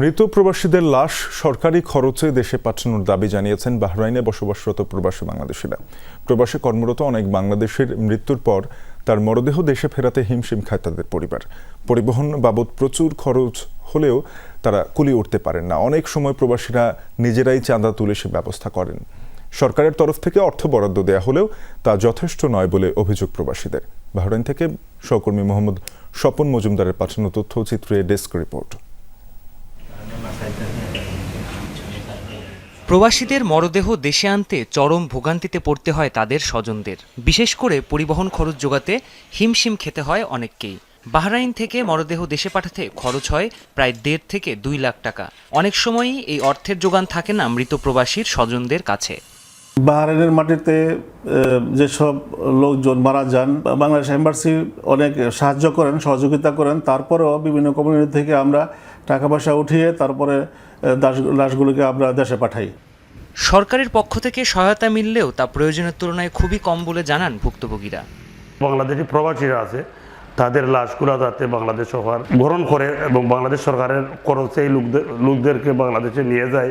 মৃত প্রবাসীদের লাশ সরকারি খরচে দেশে পাঠানোর দাবি জানিয়েছেন বাহরাইনে বসবাসরত প্রবাসী বাংলাদেশিরা। প্রবাসে কর্মরত অনেক বাংলাদেশের মৃত্যুর পর তার মরদেহ দেশে ফেরাতে হিমশিম খায় তাদের পরিবার। পরিবহন বাবদ প্রচুর খরচ হলেও তারা কুলি উঠতে পারেন না। অনেক সময় প্রবাসীরা নিজেরাই চাঁদা তুলে সে ব্যবস্থা করেন। সরকারের তরফ থেকে অর্থ বরাদ্দ দেয়া হলেও তা যথেষ্ট নয় বলে অভিযোগ প্রবাসীদের। বাহরাইন থেকে সহকর্মী মোহাম্মদ স্বপন মজুমদারের পাঠানো তথ্যচিত্রে ডেস্ক রিপোর্ট। প্রবাসীদের মরদেহ দেশে আনতে চরম ভোগান্তিতে পড়তে হয় তাদের স্বজনদের। বিশেষ করে পরিবহন খরচ যোগাতে হিমশিম খেতে হয় অনেককেই। বাহরাইন থেকে মরদেহ দেশে পাঠাতে খরচ হয় প্রায় দেড় থেকে দুই লাখ টাকা। অনেক সময়ই এই অর্থের যোগান থাকে না মৃত প্রবাসীর স্বজনদের কাছে। বাহরাইনের মাটিতে যেসব লোকজন মারা যান বাংলাদেশ এম্বাসি অনেক সাহায্য করেন সহযোগিতা করেন তারপরেও বিভিন্ন কমিউনিটি থেকে আমরা টাকা পয়সা উঠিয়ে তারপরে দাস- লাশগুলোকে আমরা দেশে পাঠাই। সরকারের পক্ষ থেকে সহায়তা মিললেও তা প্রয়োজনের তুলনায় খুবই কম বলে জানান ভুক্তভোগীরা। বাংলাদেশি প্রবাসীরা আছে তাদের লাশগুলো যাতে বাংলাদেশ সরকার গ্রহণ করে এবং বাংলাদেশ সরকারের খরচে লোকদের লোকদেরকে বাংলাদেশে নিয়ে যায়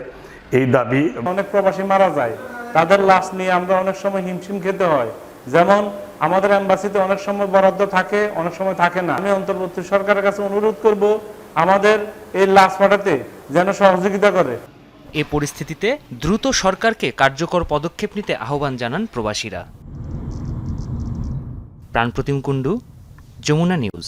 এই দাবি অনেক প্রবাসী মারা যায়। তাদের লাশ নিয়ে আমরা অনেক সময় হিমশিম খেতে হয়। যেমন আমাদের এম্বাসিতে অনেক সময় বরাদ্দ থাকে, অনেক সময় থাকে না। আমি অন্তর্বর্তী সরকারের কাছে অনুরোধ করব আমাদের এই লাশ পাঠাতে যেন সহযোগিতা করে। এ পরিস্থিতিতে দ্রুত সরকারকে কার্যকর পদক্ষেপ নিতে আহ্বান জানান প্রবাসীরা। প্রাণপ্রতিম কুণ্ডু, যমুনা নিউজ।